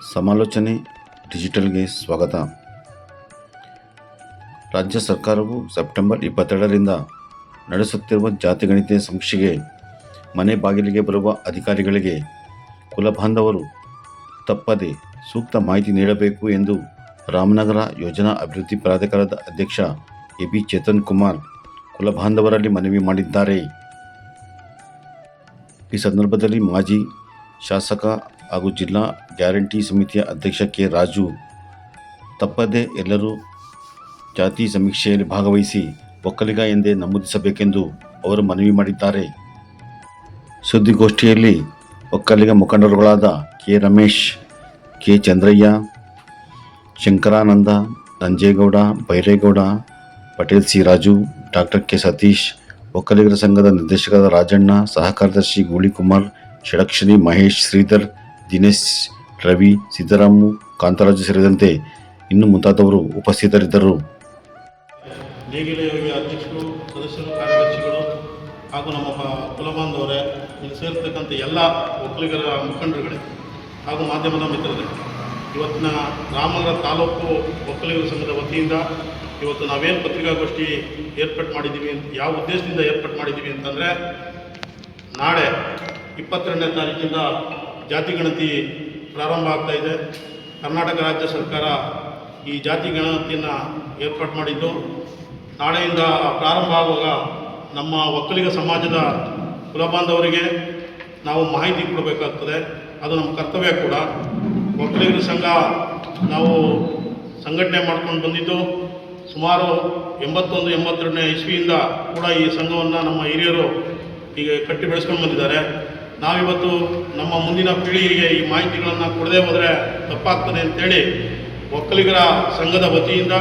ಸಮಾಲೋಚನೆ, ಡಿಜಿಟಲ್ಗೆ ಸ್ವಾಗತ. ರಾಜ್ಯ ಸರ್ಕಾರವು ಸೆಪ್ಟೆಂಬರ್ ಇಪ್ಪತ್ತೆರಡರಿಂದ ನಡೆಸುತ್ತಿರುವ ಜಾತಿ ಗಣಿತ ಸಮೀಕ್ಷೆಗೆ ಮನೆ ಬಾಗಿಲಿಗೆ ಬರುವ ಅಧಿಕಾರಿಗಳಿಗೆ ಕುಲಬಾಂಧವರು ತಪ್ಪದೆ ಸೂಕ್ತ ಮಾಹಿತಿ ನೀಡಬೇಕು ಎಂದು ರಾಮನಗರ ಯೋಜನಾ ಅಭಿವೃದ್ಧಿ ಪ್ರಾಧಿಕಾರದ ಅಧ್ಯಕ್ಷ ಎ ಬಿ ಚೇತನ್ ಕುಮಾರ್ ಕುಲಬಾಂಧವರಲ್ಲಿ ಮನವಿ ಮಾಡಿದ್ದಾರೆ. ಈ ಸಂದರ್ಭದಲ್ಲಿ ಮಾಜಿ ಶಾಸಕ ಹಾಗೂ ಜಿಲ್ಲಾ ಗ್ಯಾರಂಟಿ ಸಮಿತಿಯ ಅಧ್ಯಕ್ಷ ಕೆ. ರಾಜು ತಪ್ಪದೇ ಎಲ್ಲರೂ ಜಾತಿ ಸಮೀಕ್ಷೆಯಲ್ಲಿ ಭಾಗವಹಿಸಿ ಒಕ್ಕಲಿಗ ಎಂದೇ ನಮೂದಿಸಬೇಕೆಂದು ಅವರು ಮನವಿ ಮಾಡಿದ್ದಾರೆ. ಸುದ್ದಿಗೋಷ್ಠಿಯಲ್ಲಿ Vokkaliga ಮುಖಂಡರುಗಳಾದ K. Ramesh, K. Chandraiah, Shankarananda, Nanjegowda, Byregowda, Patel C. Raju doctor K. Satish, ಒಕ್ಕಲಿಗರ ಸಂಘದ ನಿರ್ದೇಶಕರಾದ ರಾಜಣ್ಣ ಸಹ ಕಾರ್ಯದರ್ಶಿ ಗೂಳಿಕುಮಾರ್, ಷಡಕ್ಷರಿ ಮಹೇಶ್ ಶ್ರೀಧರ್, ದಿನೇಶ್ ರವಿ, ಸಿದ್ದರಾಮು, ಕಾಂತರಾಜು ಸೇರಿದಂತೆ ಇನ್ನು ಮುಂತಾದವರು ಉಪಸ್ಥಿತರಿದ್ದರು. ಅಧ್ಯಕ್ಷರು, ಸದಸ್ಯರು, ಕಾರ್ಯದರ್ಶಿಗಳು ಹಾಗೂ ನಮ್ಮ ಕುಲಬಾಂಧವರೇ, ಇಲ್ಲಿ ಸೇರ್ತಕ್ಕಂಥ ಎಲ್ಲ ಒಕ್ಕಲಿಗರ ಮುಖಂಡರುಗಳೇ ಹಾಗೂ ಮಾಧ್ಯಮದ ಮಿತ್ರರೇ, ಇವತ್ತಿನ ರಾಮನಗರ ತಾಲೂಕು ಒಕ್ಕಲಿಗರ ಸಂಘದ ವತಿಯಿಂದ ಇವತ್ತು ನಾವೇನು ಪತ್ರಿಕಾಗೋಷ್ಠಿ ಏರ್ಪಾಟ್ ಮಾಡಿದ್ದೀವಿ ಅಂತ, ಯಾವ ಉದ್ದೇಶದಿಂದ ಏರ್ಪಾಟ್ ಮಾಡಿದ್ದೀವಿ ಅಂತಂದರೆ, ನಾಳೆ ಇಪ್ಪತ್ತೆರಡನೇ ತಾರೀಕಿಂದ ಜಾತಿ ಗಣತಿ ಪ್ರಾರಂಭ ಆಗ್ತಾ ಇದೆ. ಕರ್ನಾಟಕ ರಾಜ್ಯ ಸರ್ಕಾರ ಈ ಜಾತಿ ಗಣತಿಯನ್ನು ಏರ್ಪಾಟ್ ಮಾಡಿದ್ದು. ನಾಳೆಯಿಂದ ಪ್ರಾರಂಭ ಆಗುವಾಗ ನಮ್ಮ ಒಕ್ಕಲಿಗ ಸಮಾಜದ ಕುಲಬಾಂಧವರಿಗೆ ನಾವು ಮಾಹಿತಿ ಕೊಡಬೇಕಾಗ್ತದೆ. ಅದು ನಮ್ಮ ಕರ್ತವ್ಯ ಕೂಡ. ಒಕ್ಕಲಿಗರ ಸಂಘ ನಾವು ಸಂಘಟನೆ ಮಾಡ್ಕೊಂಡು ಬಂದಿದ್ದು. ಸುಮಾರು ಎಂಬತ್ತೊಂದು, ಎಂಬತ್ತೆರಡನೇ ಇಸ್ವಿಯಿಂದ ಕೂಡ ಈ ಸಂಘವನ್ನು ನಮ್ಮ ಹಿರಿಯರು ಈಗ ಕಟ್ಟಿ ಬೆಳೆಸ್ಕೊಂಡು ಬಂದಿದ್ದಾರೆ. ನಾವಿವತ್ತು ನಮ್ಮ ಮುಂದಿನ ಪೀಳಿಗೆಗೆ ಈ ಮಾಹಿತಿಗಳನ್ನು ಕೊಡದೇ ಹೋದರೆ ತಪ್ಪಾಗ್ತದೆ ಅಂತೇಳಿ ಒಕ್ಕಲಿಗರ ಸಂಘದ ವತಿಯಿಂದ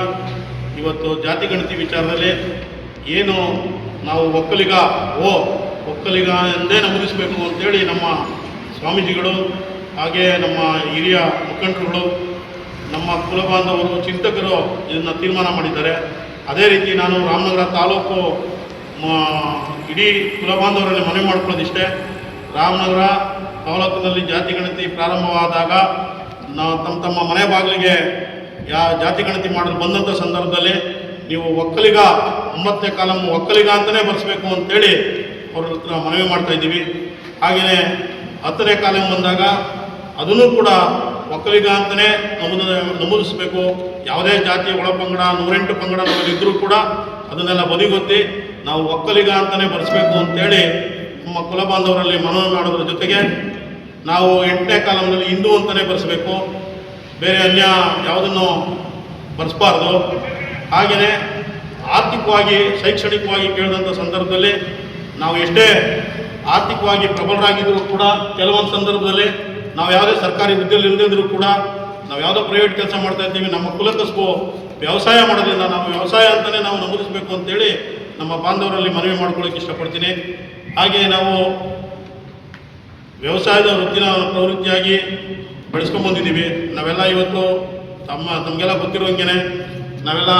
ಇವತ್ತು ಜಾತಿ ಗಣತಿ ವಿಚಾರದಲ್ಲಿ ಏನು ನಾವು ಒಕ್ಕಲಿಗ, ಓ, ಒಕ್ಕಲಿಗ ಎಂದೇ ನಮೂದಿಸಬೇಕು ಅಂತೇಳಿ ನಮ್ಮ ಸ್ವಾಮೀಜಿಗಳು ಹಾಗೆ ನಮ್ಮ ಹಿರಿಯ ಮುಖಂಡರುಗಳು, ನಮ್ಮ ಕುಲಬಾಂಧವರು, ಚಿಂತಕರು ಇದನ್ನು ತೀರ್ಮಾನ ಮಾಡಿದ್ದಾರೆ. ಅದೇ ರೀತಿ ನಾನು ರಾಮನಗರ ತಾಲೂಕು ಇಡೀ ಕುಲಬಾಂಧವರಲ್ಲಿ ಮನವಿ ಮಾಡ್ಕೊಳ್ಳೋದಿಷ್ಟೇ. ರಾಮನಗರ ತಾಲೂಕಿನಲ್ಲಿ ಜಾತಿ ಗಣತಿ ಪ್ರಾರಂಭವಾದಾಗ ನಾವು ತಮ್ಮ ತಮ್ಮ ಮನೆ ಬಾಗಿಲಿಗೆ ಯಾ ಜಾತಿ ಗಣತಿ ಮಾಡಲು ಬಂದಂಥ ಸಂದರ್ಭದಲ್ಲಿ ನೀವು ಒಕ್ಕಲಿಗ, ಒಂಬತ್ತನೇ ಕಾಲಮ್ ಒಕ್ಕಲಿಗ ಅಂತಲೇ ಬರೆಸ್ಬೇಕು ಅಂತೇಳಿ ಅವ್ರ ಹತ್ರ ಮನವಿ ಮಾಡ್ತಾ ಇದ್ದೀವಿ. ಹಾಗೆಯೇ ಹತ್ತನೇ ಕಾಲಂ ಬಂದಾಗ ಅದನ್ನು ಕೂಡ ಒಕ್ಕಲಿಗ ಅಂತಲೇ ನಮೂದ, ನಮೂದಿಸಬೇಕು. ಯಾವುದೇ ಜಾತಿ ಒಳ ಪಂಗಡ ನೂರೆಂಟು ಪಂಗಡ ನಮಗಿದ್ದರೂ ಕೂಡ ಅದನ್ನೆಲ್ಲ ಬದಿಗೊತ್ತಿ ನಾವು ಒಕ್ಕಲಿಗ ಅಂತಲೇ ಬರೆಸ್ಬೇಕು ಅಂತೇಳಿ ನಮ್ಮ ಕುಲಬಾಂಧವರಲ್ಲಿ ಮನವಿ ಮಾಡೋದ್ರ ಜೊತೆಗೆ ನಾವು ಎಂಟನೇ ಕಾಲಂನಲ್ಲಿ ಹಿಂದೂ ಅಂತಲೇ ಬರೆಸಬೇಕು. ಬೇರೆ ಅನ್ಯ ಯಾವುದನ್ನು ಬರೆಸಬಾರ್ದು. ಹಾಗೆಯೇ ಆರ್ಥಿಕವಾಗಿ, ಶೈಕ್ಷಣಿಕವಾಗಿ ಕೇಳಿದಂಥ ಸಂದರ್ಭದಲ್ಲಿ ನಾವು ಎಷ್ಟೇ ಆರ್ಥಿಕವಾಗಿ ಪ್ರಬಲರಾಗಿದ್ದರೂ ಕೂಡ ಕೆಲವೊಂದು ಸಂದರ್ಭದಲ್ಲಿ ನಾವು ಯಾವುದೇ ಸರ್ಕಾರಿ ಹುದ್ದೆಯಲ್ಲಿ ಇಲ್ಲದಿದ್ದರೂ ಕೂಡ ನಾವು ಯಾವುದೋ ಪ್ರೈವೇಟ್ ಕೆಲಸ ಮಾಡ್ತಾ ಇದ್ದೀವಿ, ನಮ್ಮ ಕುಲಕಸ್ಬು ವ್ಯವಸಾಯ ಮಾಡೋದ್ರಿಂದ ನಾವು ವ್ಯವಸಾಯ ಅಂತಲೇ ನಾವು ನಮೂದಿಸಬೇಕು ಅಂತೇಳಿ ನಮ್ಮ ಬಾಂಧವರಲ್ಲಿ ಮನವಿ ಮಾಡ್ಕೊಳ್ಳೋಕೆ ಇಷ್ಟಪಡ್ತೀನಿ. ಹಾಗೆ ನಾವು ವ್ಯವಸಾಯದ ವೃತ್ತಿನ ಪ್ರವೃತ್ತಿಯಾಗಿ ಬೆಳೆಸ್ಕೊಂಬಂದಿದ್ದೀವಿ ನಾವೆಲ್ಲ ಇವತ್ತು ತಮ್ಮ, ತಮಗೆಲ್ಲ ಗೊತ್ತಿರೋಂಗೆ ನಾವೆಲ್ಲ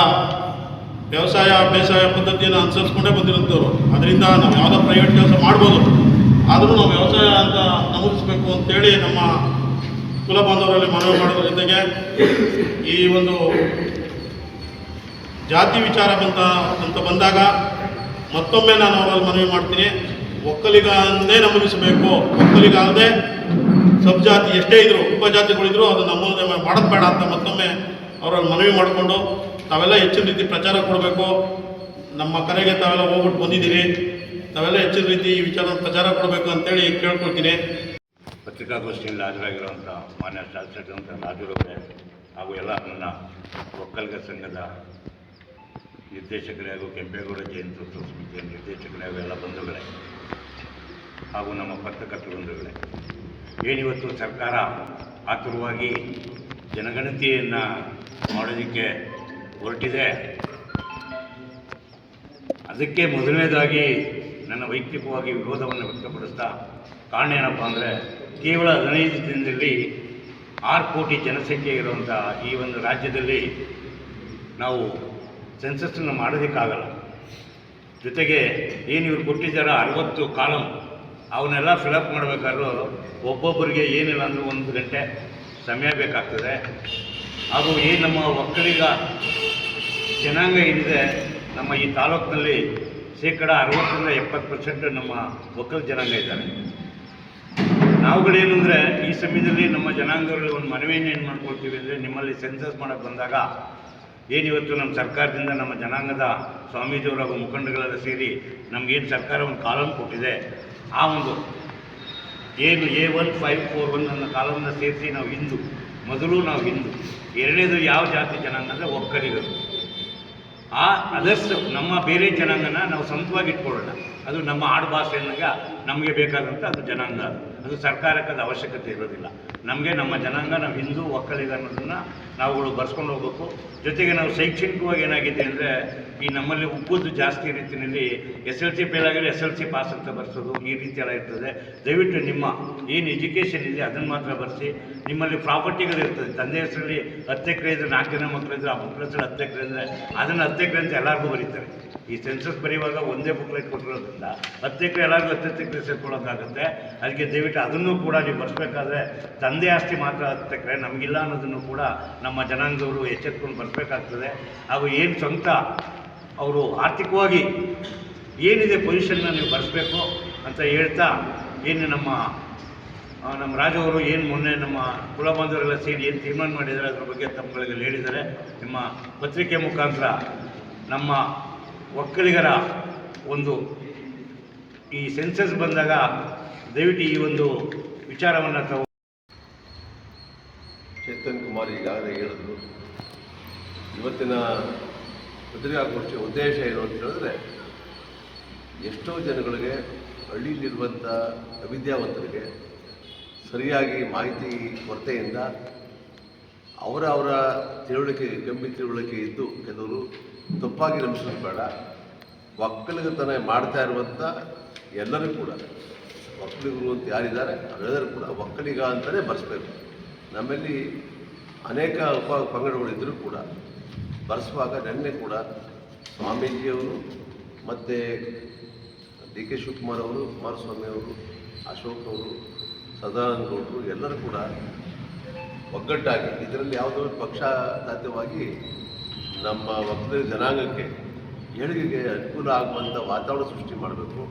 ವ್ಯವಸಾಯ, ಬೇಸಾಯ ಪದ್ಧತಿಯನ್ನು ಅನುಸರಿಸ್ಕೊಂಡೇ ಬಂದಿರೋಂಥವ್ರು ಅದರಿಂದ ನಾವು ಯಾವುದೋ ಪ್ರೈವೇಟ್ ಕೆಲಸ ಮಾಡ್ಬೋದು. ಆದರೂ ನಾವು ವ್ಯವಸಾಯ ಅಂತ ನಮೂದಿಸಬೇಕು ಅಂತೇಳಿ ನಮ್ಮ ಕುಲ ಬಾಂಧವರಲ್ಲಿ ಮನವಿ ಮಾಡೋದ್ರ ಜೊತೆಗೆ ಈ ಒಂದು ಜಾತಿ ವಿಚಾರ ಬಂತ, ಅಂತ ಬಂದಾಗ ಮತ್ತೊಮ್ಮೆ ನಾನು ಅವರಲ್ಲಿ ಮನವಿ ಮಾಡ್ತೀನಿ. ಒಕ್ಕಲಿಗ ಅಂದೇ ನಮೂದಿಸಬೇಕು ಒಕ್ಕಲಿಗ ಅಲ್ಲದೆ ಸಬ್ಜಾತಿ ಎಷ್ಟೇ ಇದ್ರು ಉಪಜಾತಿಗಳಿದ್ರು ಅದು ನಮೂದೆ ಮಾಡೋದು ಬೇಡ ಅಂತ ಮತ್ತೊಮ್ಮೆ ಅವರಲ್ಲಿ ಮನವಿ ಮಾಡಿಕೊಂಡು ತಾವೆಲ್ಲ ಹೆಚ್ಚಿನ ರೀತಿ ಪ್ರಚಾರ ಕೊಡಬೇಕು. ನಮ್ಮ ಕರೆಗೆ ತಾವೆಲ್ಲ ಹೋಗ್ಬಿಟ್ಟು ಬಂದಿದ್ದೀರಿ. ತಾವೆಲ್ಲ ಹೆಚ್ಚಿನ ರೀತಿ ಈ ವಿಚಾರ ಪ್ರಚಾರ ಕೊಡಬೇಕು ಅಂತೇಳಿ ಕೇಳ್ಕೊಳ್ತೀನಿ. ಪತ್ರಿಕಾಗೋಷ್ಠಿಯಲ್ಲಿ ಹಾಜರಾಗಿರುವಂಥ ಮಾನ್ಯ ಶಾಸಕರಂಥ ರಾಜುರವರೇ ಹಾಗೂ ಎಲ್ಲ ನನ್ನ ಒಕ್ಕಲಿಗ ಸಂಘದ ನಿರ್ದೇಶಕರೇ ಹಾಗೂ ಕೆಂಪೇಗೌಡ ಸಮಿತಿಯ ನಿರ್ದೇಶಕರೇ ಹಾಗೂ ಎಲ್ಲ ಬಂಧುಗಳೇ. ಹಾಗೂ ನಮ್ಮ ಪತ್ರಕರ್ತ ಬಂಧುಗಳೇ ಏನಿವತ್ತು ಸರ್ಕಾರ ಆತುರವಾಗಿ ಜನಗಣತಿಯನ್ನು ಮಾಡೋದಕ್ಕೆ ಹೊರಟಿದೆ. ಅದಕ್ಕೆ ಮೊದಲನೇದಾಗಿ ನನ್ನ ವೈಯಕ್ತಿಕವಾಗಿ ವಿರೋಧವನ್ನು ವ್ಯಕ್ತಪಡಿಸ್ತಾ ಕಾರಣ ಏನಪ್ಪ ಅಂದರೆ ಕೇವಲ ಹದಿನೈದು ದಿನದಲ್ಲಿ ಆರು ಕೋಟಿ ಜನಸಂಖ್ಯೆ ಇರುವಂಥ ಈ ಒಂದು ರಾಜ್ಯದಲ್ಲಿ ನಾವು ಸೆನ್ಸಸ್ಸನ್ನು ಮಾಡೋದಕ್ಕಾಗಲ್ಲ. ಜೊತೆಗೆ ಏನು ಇವ್ರು ಕೊಟ್ಟಿದ್ದಾರೆ ಅರವತ್ತು ಕಾಲಮ್ ಅವನ್ನೆಲ್ಲ ಫಿಲಪ್ ಮಾಡಬೇಕಾದ್ರೂ ಒಬ್ಬೊಬ್ಬರಿಗೆ ಏನಿಲ್ಲ ಅಂದರೂ ಒಂದು ಗಂಟೆ ಸಮಯ ಬೇಕಾಗ್ತದೆ. ಹಾಗೂ ಈ ನಮ್ಮ ಒಕ್ಕಲಿಗ ಜನಾಂಗ ಏನಿದೆ, ನಮ್ಮ ಈ ತಾಲೂಕಿನಲ್ಲಿ ಶೇಕಡ ಅರವತ್ತರಿಂದ ಎಪ್ಪತ್ತು ಪರ್ಸೆಂಟ್ ನಮ್ಮ ಒಕ್ಕಲ ಜನಾಂಗ ಇದ್ದಾರೆ. ನಾವುಗಳೇನು ಅಂದರೆ ಈ ಸಮಯದಲ್ಲಿ ನಮ್ಮ ಜನಾಂಗದಲ್ಲಿ ಒಂದು ಮನವಿಯನ್ನು ಏನು ಮಾಡ್ಕೊಳ್ತೀವಿ ಅಂದರೆ ನಿಮ್ಮಲ್ಲಿ ಸೆನ್ಸಸ್ ಮಾಡೋಕ್ಕೆ ಬಂದಾಗ, ಏನಿವತ್ತು ನಮ್ಮ ಸರ್ಕಾರದಿಂದ ನಮ್ಮ ಜನಾಂಗದ ಸ್ವಾಮೀಜಿಯವರ ಮುಖಂಡಗಳೆಲ್ಲ ಸೇರಿ ನಮಗೇನು ಸರ್ಕಾರ ಒಂದು ಕಾಲಮ್ ಕೊಟ್ಟಿದೆ, ಆ ಒಂದು ಏನು A one five four one ಅನ್ನೋ ಕಾಲಮ್ನ ಸೇರಿಸಿ ನಾವು ಹಿಂದೂ, ಮೊದಲು ನಾವು ಹಿಂದೂ. ಎರಡನೇದು ಯಾವ ಜಾತಿ ಜನಾಂಗ ಅಂದರೆ ಒಕ್ಕಲಿಗರು ಆ ಅದರ್ಸ್ ನಮ್ಮ ಬೇರೆ ಜನಾಂಗನ ನಾವು ಸ್ವಂತವಾಗಿ ಇಟ್ಕೊಳ್ಳೋಣ. ಅದು ನಮ್ಮ ಆಡುಭಾಷೆ ಆಡುಭಾಷೆಯನ್ನಾಗ ನಮಗೆ ಬೇಕಾದಂಥ ಅದು ಜನಾಂಗ. ಸರ್ಕಾರಕ್ಕೆ ಅದು ಅವಶ್ಯಕತೆ ಇರೋದಿಲ್ಲ. ನಮಗೆ ನಮ್ಮ ಜನಾಂಗ, ನಾವು ಹಿಂದೂ ಒಕ್ಕಲಿಗ ಅನ್ನೋದನ್ನು ನಾವುಗಳು ಬರ್ಸ್ಕೊಂಡು ಹೋಗ್ಬೇಕು. ಜೊತೆಗೆ ನಾವು ಶೈಕ್ಷಣಿಕವಾಗಿ ಏನಾಗಿದೆ ಅಂದರೆ, ಈ ನಮ್ಮಲ್ಲಿ ಉಬ್ಬುದು ಜಾಸ್ತಿ ರೀತಿಯಲ್ಲಿ ಎಸ್ ಎಲ್ ಸಿ ಫೇಲ್ ಆಗಿದ್ರೆ ಎಸ್ ಎಲ್ ಸಿ ಪಾಸ್ ಅಂತ ಬರ್ಸೋದು ಈ ರೀತಿ ಎಲ್ಲ ಇರ್ತದೆ. ದಯವಿಟ್ಟು ನಿಮ್ಮ ಏನು ಎಜುಕೇಷನ್ ಇದೆ ಅದನ್ನು ಮಾತ್ರ ಬರೆಸಿ. ನಿಮ್ಮಲ್ಲಿ ಪ್ರಾಪರ್ಟಿಗಳು ಇರ್ತದೆ. ತಂದೆ ಹೆಸರಲ್ಲಿ ಹತ್ತು ಎಕರೆ ಇದ್ರೆ ನಾಲ್ಕು ಜನ ಮಕ್ಕಳಿದ್ರೆ ಆ ಮಕ್ಕಳ ಹೆಸರು ಹತ್ತು ಎಕರೆ ಅಂದರೆ ಅದನ್ನು ಹತ್ತು ಎಕರೆ ಅಂತ ಎಲ್ಲರಿಗೂ ಬರೀತಾರೆ. ಈ ಸೆನ್ಸಸ್ ಬರೆಯುವಾಗ ಒಂದೇ ಬುಕ್ಲೆಟ್ ಕೊಟ್ಟಿರೋದ್ರಿಂದ ಹತ್ತು ಎಕರೆ ಎಲ್ಲರಿಗೂ ಹತ್ತು ಎಕರೆ ಸೇರ್ಕೊಳ್ಳೋಕ್ಕಾಗುತ್ತೆ ಅದಕ್ಕೆ ದಯವಿಟ್ಟು ಅದನ್ನು ಕೂಡ ನೀವು ಬರೆಸ್ಬೇಕಾದ್ರೆ ತಂದೆ ಆಸ್ತಿ ಮಾತ್ರ ಹತ್ತು ಎಕರೆ ನಮಗಿಲ್ಲ ಅನ್ನೋದನ್ನು ಕೂಡ ನಮ್ಮ ಜನಾಂಗದವರು ಎಚ್ಚೆತ್ಕೊಂಡು ಬರಬೇಕಾಗ್ತದೆ. ಹಾಗೂ ಏನು ಸ್ವಂತ ಅವರು ಆರ್ಥಿಕವಾಗಿ ಏನಿದೆ ಪೊಸಿಷನ್ನ ನೀವು ಬರೆಸ್ಬೇಕು ಅಂತ ಹೇಳ್ತಾ ಏನು ನಮ್ಮ ನಮ್ಮ ರಾಜವರು ಏನು ಮೊನ್ನೆ ನಮ್ಮ ಕುಲ ಬಾಂಧವರೆಲ್ಲ ಸೇರಿ ಏನು ತೀರ್ಮಾನ ಮಾಡಿದ್ದಾರೆ ಅದರ ಬಗ್ಗೆ ತಮ್ಮಗಳಿಗೆ ಹೇಳಿದ್ದಾರೆ. ನಿಮ್ಮ ಪತ್ರಿಕೆ ಮುಖಾಂತರ ನಮ್ಮ ಒಕ್ಕಲಿಗರ ಒಂದು ಈ ಸೆನ್ಸಸ್ ಬಂದಾಗ ದಯವಿಟ್ಟು ಈ ಒಂದು ವಿಚಾರವನ್ನು ತಾವು ಚೇತನ್ ಕುಮಾರ್ ಈಗಾಗಲೇ ಹೇಳಿದ್ರು. ಇವತ್ತಿನ ಪತ್ರಿಕಾಗೋಷ್ಠಿಯ ಉದ್ದೇಶ ಏನು ಅಂತ ಹೇಳಿದ್ರೆ, ಎಷ್ಟೋ ಜನಗಳಿಗೆ ಹಳ್ಳಿಯಲ್ಲಿರುವಂಥ ಅವಿದ್ಯಾವಂತರಿಗೆ ಸರಿಯಾಗಿ ಮಾಹಿತಿ ಕೊರತೆಯಿಂದ ಅವರ ಅವರ ತಿಳುವಳಿಕೆ ಕಮ್ಮಿ ತಿಳುವಳಿಕೆ ಇದ್ದು ಕೆಲವರು ತಪ್ಪಾಗಿ ನಂಬಿಸೋದು ಬೇಡ ಒಕ್ಕಲಿಗತನ ಮಾಡ್ತಾ ಇರುವಂಥ ಎಲ್ಲರೂ ಕೂಡ ಒಕ್ಕಲಿಗರು ಅಂತ ಯಾರಿದ್ದಾರೆ ಅವರೆಲ್ಲರೂ ಕೂಡ ಒಕ್ಕಲಿಗ ಅಂತಲೇ ಬರೆಸ್ಬೇಕು. ನಮ್ಮಲ್ಲಿ ಅನೇಕ ಉಪ ಪಂಗಡಗಳಿದ್ದರೂ ಕೂಡ ಬರೆಸುವಾಗ ನೆನ್ನೆ ಕೂಡ ಸ್ವಾಮೀಜಿಯವರು ಮತ್ತು ಡಿ ಕೆ ಶಿವಕುಮಾರ್ ಅವರು, ಕುಮಾರಸ್ವಾಮಿ ಅವರು, ಅಶೋಕ್ ಅವರು, ಸದಾನಂದ ಗೌಡರು ಎಲ್ಲರೂ ಕೂಡ ಒಗ್ಗಟ್ಟಾಗಿ ಇದರಲ್ಲಿ ಯಾವುದೋ ಒಂದು ಪಕ್ಷಾತೀತವಾಗಿ ನಮ್ಮ ಒಕ್ಕಲಿಗ ಜನಾಂಗಕ್ಕೆ ಏಳಿಗೆಗೆ ಅನುಕೂಲ ಆಗುವಂಥ ವಾತಾವರಣ ಸೃಷ್ಟಿ ಮಾಡಬೇಕು.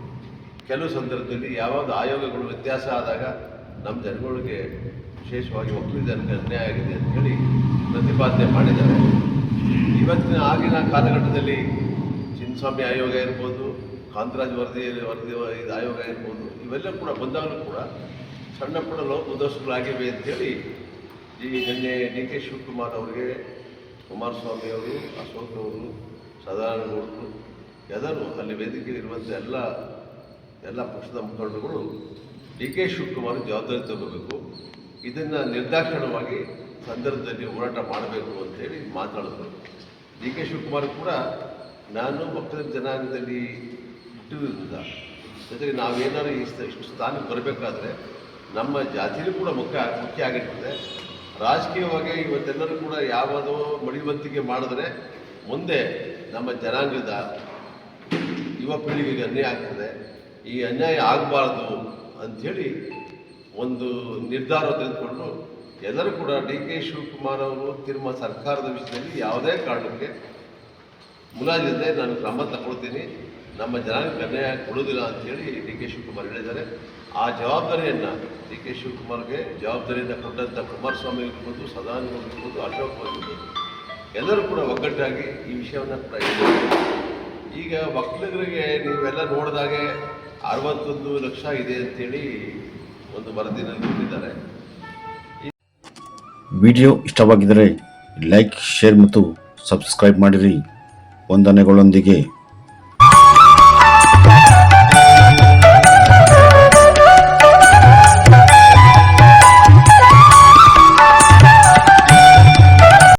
ಕೆಲವು ಸಂದರ್ಭದಲ್ಲಿ ಯಾವಾಗ ಆಯೋಗಗಳು ವ್ಯತ್ಯಾಸ ಆದಾಗ ನಮ್ಮ ಜನಗಳಿಗೆ ವಿಶೇಷವಾಗಿ ಒಕ್ಕಲು ಜನಕ್ಕೆ ಅನ್ಯಾಯ ಆಗಿದೆ ಅಂತೇಳಿ ಪ್ರತಿಪಾದನೆ ಮಾಡಿದ್ದಾರೆ. ಇವತ್ತಿನ ಆಗಿನ ಕಾಲಘಟ್ಟದಲ್ಲಿ ಚಿನ್ನಸ್ವಾಮಿ ಆಯೋಗ ಇರ್ಬೋದು, ಕಾಂತರಾಜ್ ವರದಿ ವರದಿ ಇದು ಆಯೋಗ ಇರ್ಬೋದು, ಇವೆಲ್ಲ ಕೂಡ ಬಂದಾಗಲೂ ಕೂಡ ಸಣ್ಣ ಪುಟ್ಟ ಲೋಪದೋಷಗಳಾಗಿವೆ ಅಂತೇಳಿ ಈ ನಿನ್ನೆ ಡಿ ಕೆ ಶಿವಕುಮಾರ್ ಅವರಿಗೆ ಕುಮಾರಸ್ವಾಮಿ ಅವರು, ಅಶೋಕ್ ಅವರು, ಸದಾನಂದ ಅವರು, ಎಲ್ಲರೂ ಅಲ್ಲಿ ವೇದಿಕೆಯಲ್ಲಿರುವಂಥ ಎಲ್ಲ ಎಲ್ಲ ಪಕ್ಷದ ಮುಖಂಡರುಗಳು ಡಿ ಕೆ ಶಿವಕುಮಾರ್ ಜವಾಬ್ದಾರಿ ತಗೋಬೇಕು. ಇದನ್ನು ನಿರ್ದಾಕ್ಷಣವಾಗಿ ಸಂದರ್ಭದಲ್ಲಿ ಹೋರಾಟ ಮಾಡಬೇಕು ಅಂತೇಳಿ ಮಾತಾಡಿದ್ರು. ಡಿ ಕೆ ಶಿವಕುಮಾರ್ ಕೂಡ, ನಾನು ಮಕ್ಕಳ ಜನಾಂಗದಲ್ಲಿ ಹುಟ್ಟಿರೋದ್ರಿಂದ ಜೊತೆಗೆ ನಾವೇನಾದ್ರು ಈ ಇಷ್ಟು ಸ್ಥಾನಕ್ಕೆ ಬರಬೇಕಾದ್ರೆ ನಮ್ಮ ಜಾತಿಯೂ ಕೂಡ ಮುಖ್ಯ ಮುಖ್ಯ ಆಗಿರ್ತದೆ. ರಾಜಕೀಯವಾಗಿ ಇವತ್ತೆಲ್ಲರೂ ಕೂಡ ಯಾವುದೋ ಮಡಿವಂತಿಕೆ ಮಾಡಿದ್ರೆ ಮುಂದೆ ನಮ್ಮ ಜನಾಂಗದ ಯುವ ಪೀಳಿಗೆಗೆ ಅನ್ಯಾಯ ಆಗ್ತದೆ. ಈ ಅನ್ಯಾಯ ಆಗಬಾರ್ದು ಅಂಥೇಳಿ ಒಂದು ನಿರ್ಧಾರ ತೆಗೆದುಕೊಂಡು ಎಲ್ಲರೂ ಕೂಡ ಡಿ ಕೆ ಶಿವಕುಮಾರ್ ಅವರು ತಿರ್ಮ ಸರ್ಕಾರದ ವಿಷಯದಲ್ಲಿ ಯಾವುದೇ ಕಾರಣಕ್ಕೆ ಮುಲಾಜಿಲ್ಲದೆ ನಾನು ಕ್ರಮ ತಗೊಳ್ತೀನಿ. ನಮ್ಮ ಜನಾಂಗಕ್ಕೆ ಅನ್ಯಾಯ ಕೊಡೋದಿಲ್ಲ ಅಂತೇಳಿ ಡಿ ಕೆ ಶಿವಕುಮಾರ್ ಹೇಳಿದ್ದಾರೆ. ಆ ಜವಾಬ್ದಾರಿಯನ್ನು ಡಿ ಕೆ ಶಿವಕುಮಾರ್ಗೆ ಜವಾಬ್ದಾರಿಯನ್ನು ಕೊಟ್ಟಂಥ ಕುಮಾರಸ್ವಾಮಿ ಇರ್ಬೋದು, ಸದಾನಂದ ಇರ್ಬೋದು, ಅಶೋಕ್ ಎಲ್ಲರೂ ಕೂಡ ಒಗ್ಗಟ್ಟಾಗಿ ಈ ವಿಷಯವನ್ನು ಕೂಡ ಈಗ ಒಕ್ಕಲಿಗರಿಗೆ ನೀವೆಲ್ಲ ನೋಡಿದಾಗೆ ಅರವತ್ತೊಂದು ಲಕ್ಷ ಇದೆ ಅಂತೇಳಿ ಒಂದು ವರದಿನಲ್ಲಿ ಕೊಟ್ಟಿದ್ದಾರೆ. ವಿಡಿಯೋ ಇಷ್ಟವಾಗಿದ್ದರೆ ಲೈಕ್, ಶೇರ್ ಮತ್ತು ಸಬ್ಸ್ಕ್ರೈಬ್ ಮಾಡಿರಿ. ವಂದನೆಗಳೊಂದಿಗೆ.